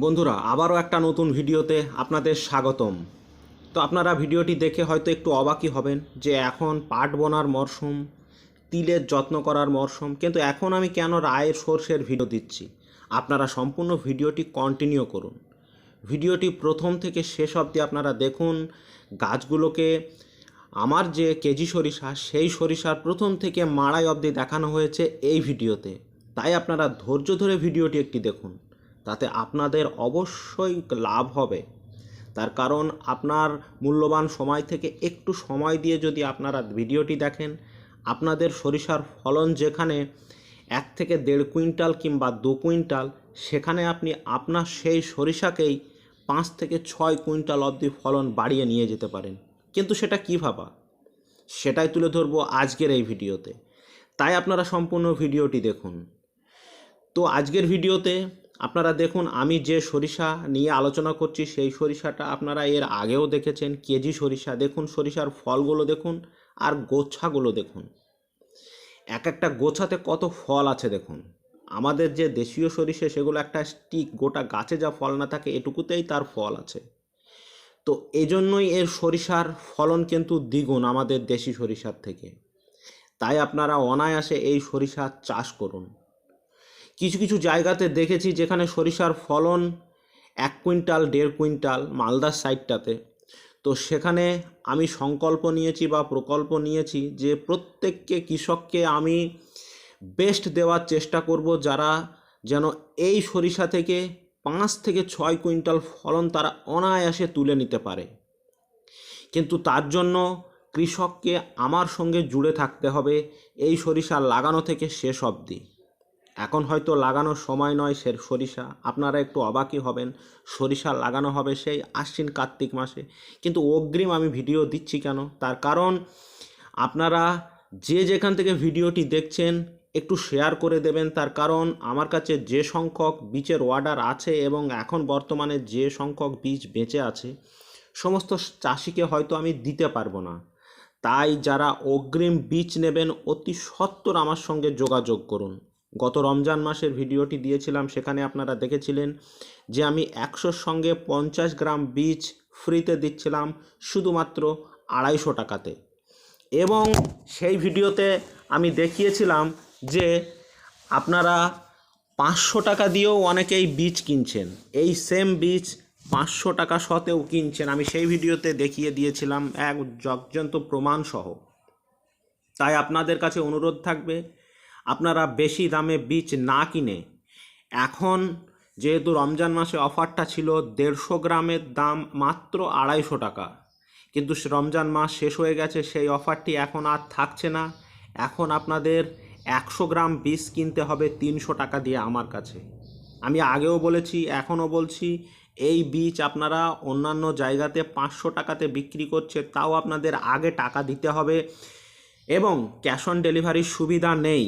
বন্ধুরা, আবারও একটা নতুন ভিডিওতে আপনাদের স্বাগতম। তো আপনারা ভিডিওটি দেখে হয়তো একটু অবাকই হবেন যে এখন পাট বোনার মরশুম, তিলের যত্ন করার মরশুম, কিন্তু এখন আমি কেন রায়ের সর্ষের ভিডিও দিচ্ছি? আপনারা সম্পূর্ণ ভিডিওটি কন্টিনিউ করুন। ভিডিওটি প্রথম থেকে শেষ অবধি আপনারা দেখুন, গাছগুলোকে আমার যে কেজি সরিষা, সেই সরিষার প্রথম থেকে মাড়াই অবধি দেখানো হয়েছে এই ভিডিওতে। তাই আপনারা ধৈর্য ধরে ভিডিওটি একটি দেখুন। তাতে আপনাদের অবশ্যই লাভ হবে। তার কারণ আপনার মূল্যবান সময় থেকে একটু সময় দিয়ে যদি আপনারা ভিডিওটি দেখেন, আপনাদের সরিষার ফলন যেখানে এক থেকে দেড় কুইন্টাল কিংবা দু কুইন্টাল, সেখানে আপনি আপনার সেই সরিষাকেই পাঁচ থেকে ছয় কুইন্টাল অবধি ফলন বাড়িয়ে নিয়ে যেতে পারেন। কিন্তু সেটা কী ভাবা? সেটাই তুলে ধরবো আজকের এই ভিডিওতে। তাই আপনারা সম্পূর্ণ ভিডিওটি দেখুন। তো আজকের ভিডিওতে আপনারা দেখুন, আমি যে সরিষা নিয়ে আলোচনা করছি, সেই সরিষাটা আপনারা এর আগেও দেখেছেন, কেজি সরিষা। দেখুন, সরিষার ফলগুলো দেখুন আর গোছাগুলো দেখুন। এক একটা গোছাতে কত ফল আছে দেখুন। আমাদের যে দেশীয় সরিষা, সেগুলো একটা স্টিক গোটা গাছে যা ফল না থাকে, এটুকুতেই তার ফল আছে। তো এজন্যই এর সরিষার ফলন কিন্তু দ্বিগুণ আমাদের দেশি সরিষার থেকে। তাই আপনারা অনায়াসে এই সরিষা চাষ করুন। কিছু কিছু জায়গাতে দেখেছি যেখানে সরিষার ফলন এক কুইন্টাল, দেড় কুইন্টাল মালদার সাইডটাতে। তো সেখানে আমি সংকল্প নিয়েছি বা প্রকল্প নিয়েছি যে প্রত্যেককে কৃষককে আমি বেস্ট দেওয়ার চেষ্টা করব যারা যেন এই সরিষা থেকে পাঁচ থেকে ছয় কুইন্টাল ফলন তারা অনায়াসে তুলে নিতে পারে। কিন্তু তার জন্য কৃষককে আমার সঙ্গে জুড়ে থাকতে হবে, এই সরিষা লাগানো থেকে শেষ অবধি। এখন হয়তো লাগানোর সময় নয় সে সরিষা। আপনারা একটু অবাকই হবেন, সরিষা লাগানো হবে সেই আশ্বিন কার্তিক মাসে। কিন্তু অগ্রিম আমি ভিডিও দিচ্ছি কেন? তার কারণ আপনারা যে যেখান থেকে ভিডিওটি দেখছেন, একটু শেয়ার করে দেবেন। তার কারণ আমার কাছে যে সংখ্যক বীজের অর্ডার আছে এবং এখন বর্তমানে যে সংখ্যক বীজ বেঁচে আছে, সমস্ত চাষিকে হয়তো আমি দিতে পারব না। তাই যারা অগ্রিম বীজ নেবেন, অতি সত্বর আমার সঙ্গে যোগাযোগ করুন। গত রমজান মাসের ভিডিওটি দিয়েছিলাম, সেখানে আপনারা দেখেছিলেন যে আমি একশোর সঙ্গে পঞ্চাশ গ্রাম বীজ ফ্রিতে দিচ্ছিলাম শুধুমাত্র আড়াইশো টাকাতে। এবং সেই ভিডিওতে আমি দেখিয়েছিলাম যে আপনারা পাঁচশো টাকা দিয়েও অনেকেই বীজ কিনছেন। এই সেম বীজ পাঁচশো টাকা সতেও কিনছেন। আমি সেই ভিডিওতে দেখিয়ে দিয়েছিলাম এক জগজন্ত প্রমাণসহ। তাই আপনাদের কাছে অনুরোধ থাকবে আপনারা বেশি দামে বীজ না কিনে, এখন যেহেতু রমজান মাসে অফারটা ছিল দেড়শো গ্রামের দাম মাত্র আড়াইশো টাকা, কিন্তু রমজান মাস শেষ হয়ে গেছে, সেই অফারটি এখন আর থাকছে না। এখন আপনাদের একশো গ্রাম বীজ কিনতে হবে তিনশো টাকা দিয়ে আমার কাছে। আমি আগেও বলেছি, এখনও বলছি, এই বীজ আপনারা অন্যান্য জায়গাতে পাঁচশো টাকাতে বিক্রি করছে, তাও আপনাদের আগে টাকা দিতে হবে এবং ক্যাশ অন ডেলিভারির সুবিধা নেই।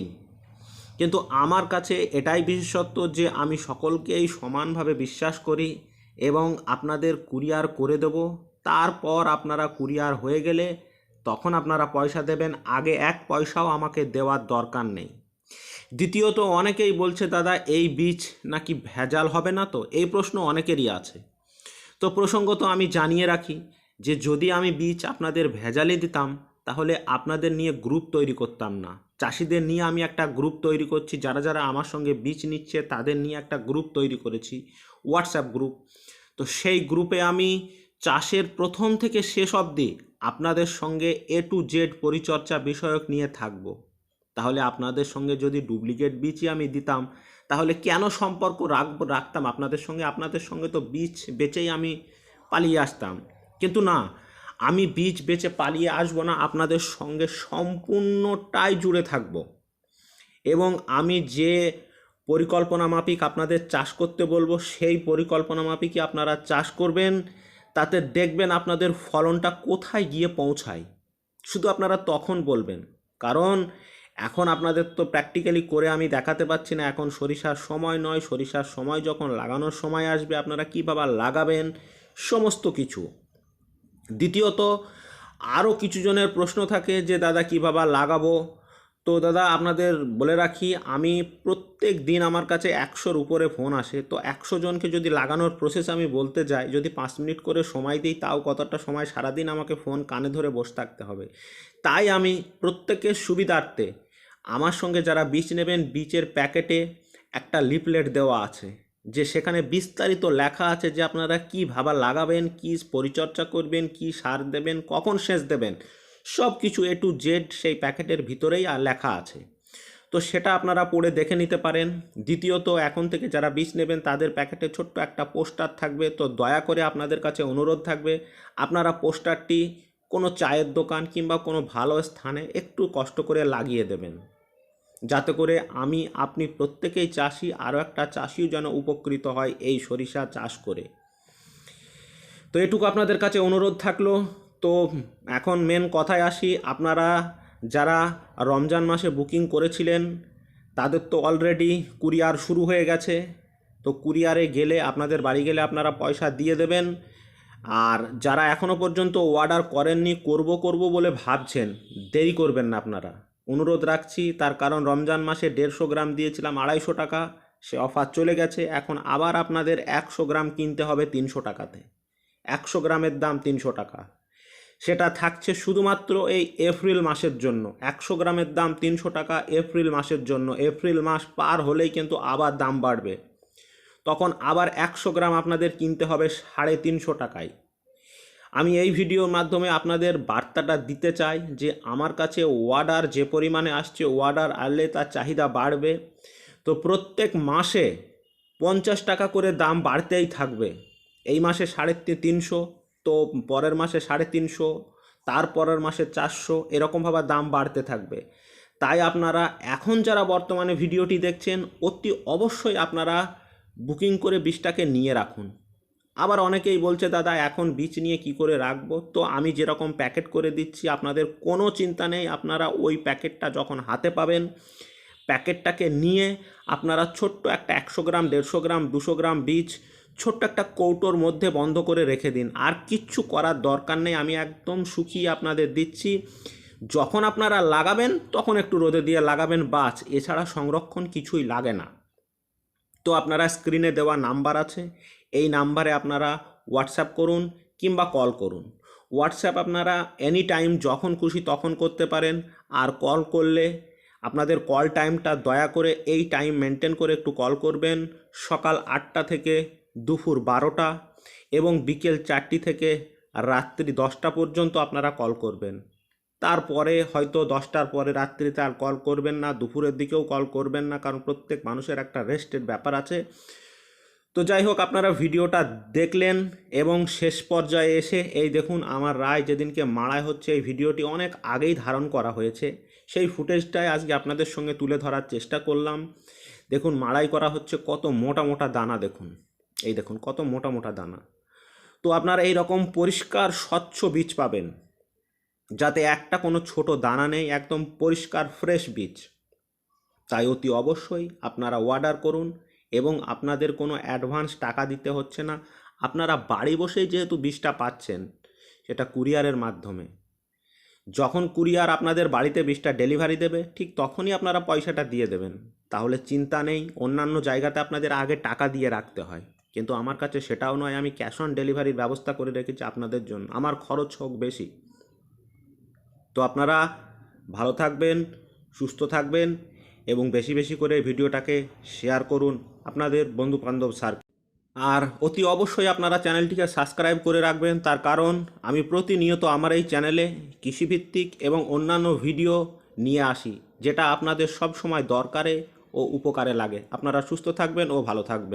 কিন্তু আমার কাছে এটাই বিশেষত্ব যে আমি সকলকেই সমানভাবে বিশ্বাস করি এবং আপনাদের কুরিয়ার করে দেব। তারপর আপনারা কুরিয়ার হয়ে গেলে তখন আপনারা পয়সা দেবেন। আগে এক পয়সাও আমাকে দেওয়ার দরকার নেই। দ্বিতীয়ত, অনেকেই বলছে, দাদা, এই বীজ নাকি ভেজাল হবে না তো? এই প্রশ্ন অনেকেরই আছে। তো প্রসঙ্গত আমি জানিয়ে রাখি যে যদি আমি বীজ আপনাদের ভেজালে দিতাম, তাহলে আপনাদের নিয়ে গ্রুপ তৈরি করতাম না। চাষিদের নিয়ে আমি একটা গ্রুপ তৈরি করছি। যারা যারা আমার সঙ্গে বীজ নিচ্ছে, তাদের নিয়ে একটা গ্রুপ তৈরি করেছি হোয়াটসঅ্যাপ গ্রুপ তো সেই গ্রুপে আমি চাষের প্রথম থেকে শেষ অবধি আপনাদের সঙ্গে এ টু জেড পরিচর্যা বিষয়ক নিয়ে থাকব। তাহলে আপনাদের সঙ্গে যদি ডুপ্লিকেট বীজই আমি দিতাম, তাহলে কেন সম্পর্ক রাখব, রাখতাম? আপনাদের সঙ্গে আপনাদের সঙ্গে তো বীজ বেচেই আমি পালিয়ে আসতাম। কিন্তু না আমি বীজ বেচে পালিয়ে আসব না, আপনাদের সঙ্গে সম্পূর্ণটাই জুড়ে থাকব। এবং আমি যে পরিকল্পনা মাফিক আপনাদের চাষ করতে বলব, সেই পরিকল্পনা মাফিকই আপনারা চাষ করবেন। তাতে দেখবেন আপনাদের ফলনটা কোথায় গিয়ে পৌঁছায়। শুধু আপনারা তখন বলবেন। কারণ এখন আপনাদের তো প্র্যাকটিক্যালি করে আমি দেখাতে পাচ্ছি না, এখন সরিষার সময় নয়। সরিষার সময় যখন লাগানোর সময় আসবে, আপনারা কীভাবে লাগাবেন? সমস্ত কিছু। দ্বিতীয়ত আরও কিছু জনের প্রশ্ন থাকে যে, দাদা কীভাবে লাগাবো? তো দাদা, আপনাদের বলে রাখি, আমি প্রত্যেক দিন আমার কাছে একশোর উপরে ফোন আসে। তো একশো জনকে যদি লাগানোর প্রসেস আমি বলতে যাই, যদি পাঁচ মিনিট করে সময় দিই, তাও কতটা সময়? সারাদিন আমাকে ফোন কানে ধরে বসে থাকতে হবে। তাই আমি প্রত্যেকের সুবিধার্থে, আমার সঙ্গে যারা বীজ নেবেন, বীজের প্যাকেটে একটা লিপলেট দেওয়া আছে। যে সেখানে বিস্তারিত লেখা আছে যে আপনারা কী ভাবা লাগাবেন, কী পরিচর্যা করবেন, কী সার দেবেন, কখন সেচ দেবেন, সব কিছু এ টু জেড সেই প্যাকেটের ভিতরেই আর লেখা আছে। তো সেটা আপনারা পড়ে দেখে নিতে পারেন। দ্বিতীয়ত, এখন থেকে যারা বীজ নেবেন, তাদের প্যাকেটে ছোট্ট একটা পোস্টার থাকবে। তো দয়া করে আপনাদের কাছে অনুরোধ থাকবে, আপনারা পোস্টারটি কোনো চায়ের দোকান কিংবা কোনো ভালো স্থানে একটু কষ্ট করে লাগিয়ে দেবেন। যাতে করে আমি, আপনি প্রত্যেকেই চাষি, আরও একটা চাষিও যেন উপকৃত হয় এই সরিষা চাষ করে। তো এটুকু আপনাদের কাছে অনুরোধ থাকল। তো এখন মেন কথায় আসি, আপনারা যারা রমজান মাসে বুকিং করেছিলেন, তাদের তো অলরেডি কুরিয়ার শুরু হয়ে গেছে। তো কুরিয়ারে গেলে, আপনাদের বাড়ি গেলে আপনারা পয়সা দিয়ে দেবেন। আর যারা এখনও পর্যন্ত অর্ডার করেননি, করব করব বলে ভাবছেন, দেরি করবেন না আপনারা। অনুরোধ রাখছি, তার কারণ রমজান মাসে দেড়শো গ্রাম দিয়েছিলাম আড়াইশো টাকা, সে অফার চলে গেছে, এখন আবার আপনাদের একশো গ্রাম কিনতে হবে তিনশো টাকাতে। একশো গ্রামের দাম তিনশো টাকা। সেটা থাকছে শুধুমাত্র এই এপ্রিল মাসের জন্য। একশো গ্রামের দাম তিনশো টাকা এপ্রিল মাসের জন্য। এপ্রিল মাস পার হলেই কিন্তু আবার দাম বাড়বে। তখন আবার একশো গ্রাম আপনাদের কিনতে হবে সাড়ে তিনশো টাকায়। আমি এই ভিডিওর মাধ্যমে আপনাদের বার্তাটা দিতে চাই যে আমার কাছে ওয়ার্ডার যে পরিমাণে আসছে ওয়ার্ডার আনলে তার চাহিদা বাড়বে। তো প্রত্যেক মাসে পঞ্চাশ টাকা করে দাম বাড়তেই থাকবে। এই মাসে সাড়ে তিনশো, তো পরের মাসে সাড়ে তিনশো, তার পরের মাসে চারশো এরকমভাবে দাম বাড়তে থাকবে। তাই আপনারা এখন যারা বর্তমানে ভিডিওটি দেখছেন, অতি অবশ্যই আপনারা বুকিং করে বীজটাকে নিয়ে রাখুন। আবার অনেকেই বলছে, দাদা, এখন বীজ নিয়ে কি করে রাখব? তো আমি যেরকম প্যাকেট করে দিচ্ছি, আপনাদের কোনো চিন্তা নেই, আপনারা ওই প্যাকেটটা যখন হাতে পাবেন, প্যাকেটটাকে নিয়ে আপনারা ছোট্ট একটা একশো গ্রাম, দেড়শো গ্রাম, দুশো গ্রাম বীজ ছোট্ট একটা কৌটোর মধ্যে বন্ধ করে রেখে দিন। আর কিচ্ছু করার দরকার নেই, আমি একদম শুকিয়ে আপনাদের দিচ্ছি। যখন আপনারা লাগাবেন, তখন একটু রোদে দিয়ে লাগাবেন বাস এছাড়া সংরক্ষণ কিছুই লাগে না। তো আপনারা স্ক্রিনে দেওয়া নাম্বার আছে এই নাম্বারে আপনারা হোয়াটসঅ্যাপ করুন কিংবা কল করুন। হোয়াটসঅ্যাপ আপনারা এনি টাইম যখন খুশি তখন করতে পারেন। আর কল করলে আপনাদের কল টাইমটা দয়া করে এই টাইম মেনটেন করে একটু কল করবেন। সকাল আটটা থেকে দুপুর বারোটা এবং বিকেল চারটি থেকে রাত্রি দশটা পর্যন্ত আপনারা কল করবেন। তারপরে হয়তো দশটার পরে রাত্রিতে আর কল করবেন না, দুপুরের দিকেও কল করবেন না, কারণ প্রত্যেক মানুষের একটা রেস্টের ব্যাপার আছে। তো যাই হোক আপনারা ভিডিওটা দেখলেন এবং শেষ পর্যায়ে এসে, এই দেখুন আমার রায় যেদিনকে মাড়াই হচ্ছে, এই ভিডিওটি অনেক আগেই ধারণ করা হয়েছে। সেই ফুটেজটাই আজকে আপনাদের সঙ্গে তুলে ধরার চেষ্টা করলাম। দেখুন, মাড়াই করা হচ্ছে কত মোটা মোটা দানা, দেখুন। এই দেখুন, কত মোটা মোটা দানা। তো আপনারা এই রকম পরিষ্কার, স্বচ্ছ বীজ পাবেন। যাতে একটা কোনো ছোট দানা নেই, একদম পরিষ্কার, ফ্রেশ বীজ। তাই অতি অবশ্যই আপনারা অর্ডার করুন। এবং আপনাদের কোনো অ্যাডভান্স টাকা দিতে হচ্ছে না। আপনারা বাড়ি বসেই যেহেতু বিষটা পাচ্ছেন, সেটা কুরিয়ারের মাধ্যমে। যখন কুরিয়ার আপনাদের বাড়িতে বিষটা ডেলিভারি দেবে, ঠিক তখনই আপনারা পয়সাটা দিয়ে দেবেন। তাহলে চিন্তা নেই, অন্যান্য জায়গাতে আপনাদের আগে টাকা দিয়ে রাখতে হয়। কিন্তু আমার কাছে সেটাও নয়, আমি ক্যাশ অন ডেলিভারির ব্যবস্থা করে রেখেছি আপনাদের জন্য। আমার খরচ হোক বেশি। তো আপনারা ভালো থাকবেন, সুস্থ থাকবেন এবং বেশি বেশি করে ভিডিওটাকে শেয়ার করুন আপনাদের বন্ধু বান্ধব সার আর অতি অবশ্যই আপনারা চ্যানেলটিকে সাবস্ক্রাইব করে রাখবেন, তার কারণ আমি প্রতিনিয়ত আমার এই চ্যানেলে কৃষিভিত্তিক এবং অন্যান্য ভিডিও নিয়ে আসি, যেটা আপনাদের সব সময় দরকারে ও উপকারে লাগে। আপনারা সুস্থ থাকবেন ও ভালো থাকবেন।